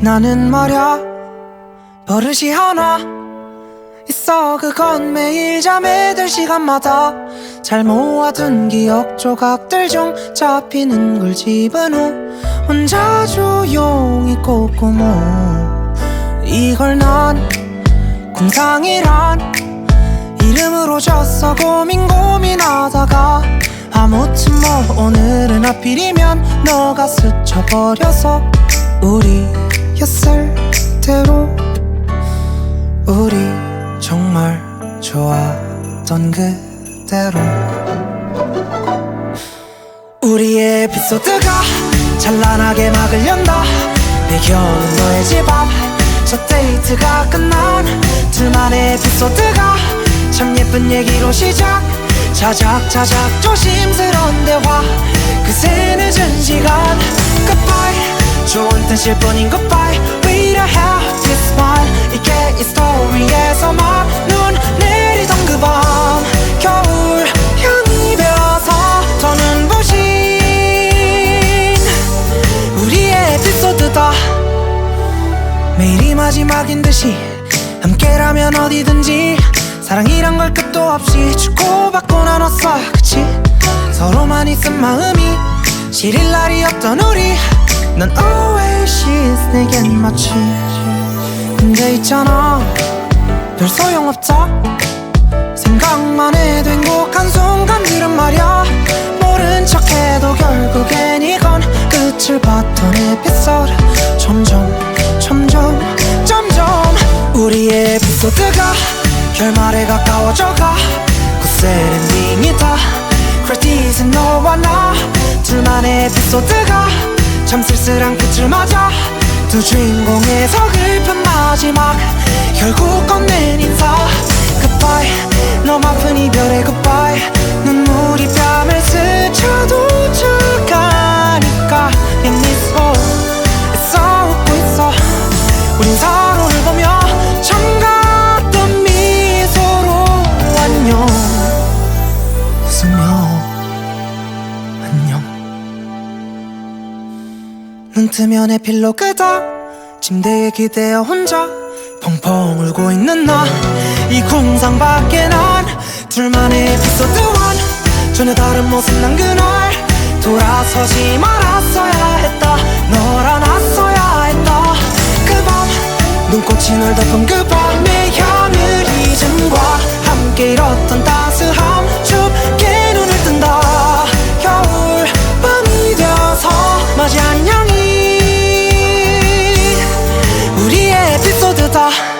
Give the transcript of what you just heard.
나는 말야 버릇이 하나 있어. 그건 매일 잠에 들 시간마다 잘 모아둔 기억 조각들 중 잡히는 걸 집은 후 혼자 조용히 꼼꼼호 이걸 난 공상이란 이름으로 졌어. 고민 고민하다가 아무튼 뭐 오늘은 하필이면 너가 스쳐버려서 우리 였을 대로 우리 정말 좋았던 그대로 우리의 에피소드가 찬란하게 막을 연다. 배경은 너의 집 앞 첫 데이트가 끝난 둘만의 에피소드가 참 예쁜 얘기로 시작. 자작자작 조심스러운 대화. 그새 늦은 시간 뜻일 뿐인 goodbye We don't have this one 이게 이 스토리에서만 눈 내리던 그밤 겨울 향이 배어서 더는 부신 우리의 에피소드다. 매일이 마지막인 듯이 함께라면 어디든지 사랑이란 걸 끝도 없이 주고받고 나눴어. 그치? 서로만 있은 마음이 시릴 날이 없던 우리 넌 oasis 내겐 마치 근데 있잖아. 별 소용없다. 생각만 해도 행복한 순간들은 말야. 모른 척해도 결국엔 이건 끝을 봤던 에피소드. 점점 점점 점점 우리의 에피소드가 결말에 가까워져가. 굳세 엔딩이다. 크레딧은 너와 나. 둘만의 에피소드가 참 쓸쓸한 끝을 맞아 두 주인공의 서글픈 마지막 결국 건넨 인사. Goodbye. 너무 아픈 이별의 goodbye. 눈물이 뺨을 스쳐도 착하니까. 내 미소 애써 웃고 있어. 우린 서 눈 뜨면 에필로 그다 침대에 기대어 혼자 펑펑 울고 있는 나 이 공상 밖에 난 둘만의 에피소드 원. 전혀 다른 모습 난 그날 돌아서지 말았어야 했다. 널 안았어야 했다. 그 밤 눈꽃이 널 덮은 그 밤의 하늘 이즘과 함께 잃었던 따스함 같아